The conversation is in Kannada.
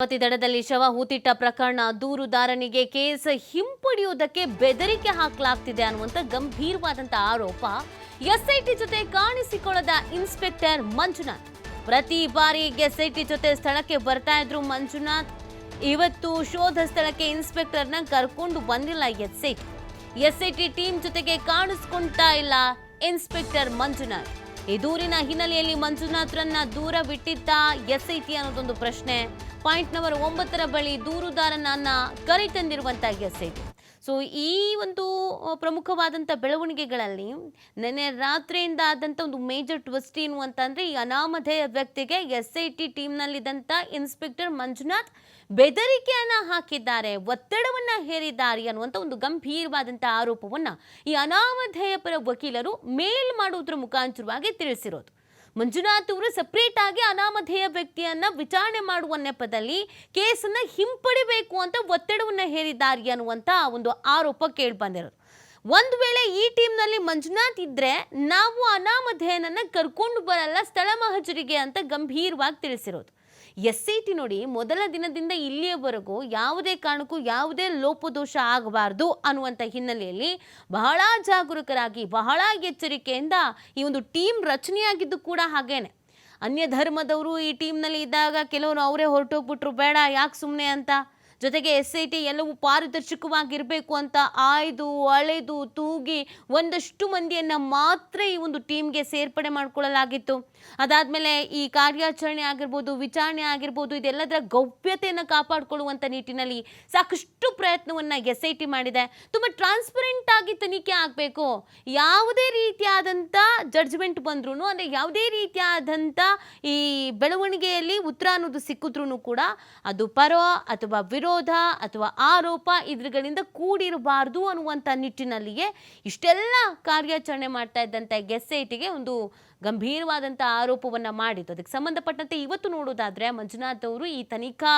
ಪತಿ ದಡದಲ್ಲಿ ಶವ ಹೂತಿಟ್ಟ ಪ್ರಕರಣ ದೂರುದಾರನಿಗೆ ಕೇಸ್ ಹಿಂಪಡೆಯುವುದಕ್ಕೆ ಬೆದರಿಕೆ ಹಾಕಲಾಗ್ತಿದೆ ಅನ್ನುವಂತ ಗಂಭೀರವಾದಂತ ಆರೋಪ ಎಸ್ಐಟಿ ಜೊತೆ ಕಾಣಿಸಿಕೊಳ್ಳದ ಇನ್ಸ್ಪೆಕ್ಟರ್ ಮಂಜುನಾಥ್. ಪ್ರತಿ ಬಾರಿ ಎಸ್ಐಟಿ ಜೊತೆ ಸ್ಥಳಕ್ಕೆ ಬರ್ತಾ ಇದ್ರು ಮಂಜುನಾಥ್. ಇವತ್ತು ಶೋಧ ಸ್ಥಳಕ್ಕೆ ಇನ್ಸ್ಪೆಕ್ಟರ್ನ ಕರ್ಕೊಂಡು ಬಂದಿಲ್ಲ ಎಸ್ಐಟಿ. ಎಸ್ಐಟಿ ಟೀಮ್ ಜೊತೆಗೆ ಕಾಣಿಸ್ಕೊಂತಾ ಇಲ್ಲ ಇನ್ಸ್ಪೆಕ್ಟರ್ ಮಂಜುನಾಥ್. ಈ ದೂರಿನ ಹಿನ್ನೆಲೆಯಲ್ಲಿ ಮಂಜುನಾಥ್ರನ್ನ ದೂರ ಬಿಟ್ಟಿದ್ದ ಎಸ್ಐಟಿ ಅನ್ನೋದೊಂದು ಪ್ರಶ್ನೆ. ಪಾಯಿಂಟ್ ನಂಬರ್ ಒಂಬತ್ತರ ಬಳಿ ದೂರುದಾರನನ್ನ ಕರೆತಂದಿರುವಂತ ಎಸ್ಐಟಿ ಸೊ ಈ ಒಂದು ಪ್ರಮುಖವಾದಂಥ ಬೆಳವಣಿಗೆಗಳಲ್ಲಿ ನಿನ್ನೆ ರಾತ್ರಿಯಿಂದ ಆದಂಥ ಒಂದು ಮೇಜರ್ ಟ್ವಿಸ್ಟ್ ಏನು ಅಂತಂದ್ರೆ ಈ ಅನಾಮಧೇಯ ವ್ಯಕ್ತಿಗೆ ಎಸ್ ಐ ಟಿ ಟೀಮ್ನಲ್ಲಿದ್ದಂಥ ಇನ್ಸ್ಪೆಕ್ಟರ್ ಮಂಜುನಾಥ್ ಬೆದರಿಕೆಯನ್ನು ಹಾಕಿದ್ದಾರೆ, ಒತ್ತಡವನ್ನು ಹೇರಿದ್ದಾರೆ ಅನ್ನುವಂಥ ಒಂದು ಗಂಭೀರವಾದಂಥ ಆರೋಪವನ್ನು ಈ ಅನಾಮಧೇಯ ಪರ ವಕೀಲರು ಮೇಲ್ ಮಾಡುವುದರ ಮುಖಾಂತರವಾಗಿ ತಿಳಿಸಿರೋದು. ಮಂಜುನಾಥ್ ಅವರು ಸಪ್ರೇಟ್ ಆಗಿ ಅನಾಮಧೇಯ ವ್ಯಕ್ತಿಯನ್ನ ವಿಚಾರಣೆ ಮಾಡುವ ನೆಪದಲ್ಲಿ ಕೇಸನ್ನ ಹಿಂಪಡಿಬೇಕು ಅಂತ ಒತ್ತಡವನ್ನ ಹೇರಿದ್ದಾರೆ ಅನ್ನುವಂತ ಒಂದು ಆರೋಪ ಕೇಳಿ ಬಂದಿರೋದು ಒಂದು ವೇಳೆ ಈ ಟೀಮ್ನಲ್ಲಿ ಮಂಜುನಾಥ್ ಇದ್ರೆ ನಾವು ಅನಾಮಧೇಯನನ್ನ ಕರ್ಕೊಂಡು ಬರಲ್ಲ, ಸ್ಥಳ ಮಹಜರಿಗೆ ಅಂತ ಗಂಭೀರವಾಗಿ ತಿಳಿಸಿರೋದು. ಎಸ್ ಐ ಟಿ ನೋಡಿ ಮೊದಲ ದಿನದಿಂದ ಇಲ್ಲಿಯವರೆಗೂ ಯಾವುದೇ ಕಾರಣಕ್ಕೂ ಯಾವುದೇ ಲೋಪದೋಷ ಆಗಬಾರ್ದು ಅನ್ನುವಂಥ ಹಿನ್ನೆಲೆಯಲ್ಲಿ ಬಹಳ ಜಾಗರೂಕರಾಗಿ, ಬಹಳ ಎಚ್ಚರಿಕೆಯಿಂದ ಈ ಒಂದು ಟೀಮ್ ರಚನೆಯಾಗಿದ್ದು ಕೂಡ ಹಾಗೇನೆ. ಅನ್ಯ ಧರ್ಮದವರು ಈ ಟೀಮ್ನಲ್ಲಿ ಇದ್ದಾಗ ಕೆಲವರು ಅವರೇ ಹೊರಟೋಗ್ಬಿಟ್ರು, ಬೇಡ ಯಾಕೆ ಸುಮ್ಮನೆ ಅಂತ? ಜೊತೆಗೆ ಎಸ್ ಐ ಟಿ ಎಲ್ಲವೂ ಪಾರದರ್ಶಕವಾಗಿರಬೇಕು ಅಂತ ಆಯ್ದು, ಅಳೆದು, ತೂಗಿ ಒಂದಷ್ಟು ಮಂದಿಯನ್ನು ಮಾತ್ರ ಈ ಒಂದು ಟೀಮ್ಗೆ ಸೇರ್ಪಡೆ ಮಾಡಿಕೊಳ್ಳಲಾಗಿತ್ತು. ಅದಾದಮೇಲೆ ಈ ಕಾರ್ಯಾಚರಣೆ ಆಗಿರ್ಬೋದು, ವಿಚಾರಣೆ ಆಗಿರ್ಬೋದು, ಇದೆಲ್ಲದರ ಗೌಪ್ಯತೆಯನ್ನು ಕಾಪಾಡಿಕೊಳ್ಳುವಂಥ ನಿಟ್ಟಿನಲ್ಲಿ ಸಾಕಷ್ಟು ಪ್ರಯತ್ನವನ್ನು ಎಸ್ ಐ ಟಿ ಮಾಡಿದೆ. ತುಂಬ ಟ್ರಾನ್ಸ್ಪರೆಂಟ್ ಆಗಿ ತನಿಖೆ ಆಗಬೇಕು. ಯಾವುದೇ ರೀತಿಯಾದಂಥ ಜಡ್ಜ್ಮೆಂಟ್ ಬಂದ್ರೂ ಅಂದರೆ ಯಾವುದೇ ರೀತಿಯಾದಂಥ ಈ ಬೆಳವಣಿಗೆಯಲ್ಲಿ ಉತ್ತರ ಅನ್ನೋದು ಸಿಕ್ಕಿದ್ರೂ ಕೂಡ ಅದು ಪರ ಅಥವಾ ವಿರೋಧ ಅಥವಾ ಆರೋಪ ಇದ್ರಗಳಿಂದ ಕೂಡಿರಬಾರ್ದು ಅನ್ನುವಂಥ ನಿಟ್ಟಿನಲ್ಲಿಯೇ ಇಷ್ಟೆಲ್ಲ ಕಾರ್ಯಾಚರಣೆ ಮಾಡ್ತಾ ಇದ್ದಂಥ ಗೆಸ್ಸೈಟಿಗೆ ಒಂದು ಗಂಭೀರವಾದಂಥ ಆರೋಪವನ್ನ ಮಾಡಿತ್ತು ಅದಕ್ಕೆ ಸಂಬಂಧಪಟ್ಟಂತೆ ಇವತ್ತು ನೋಡೋದಾದ್ರೆ ಮಂಜುನಾಥ್ ಅವರು ಈ ತನಿಖಾ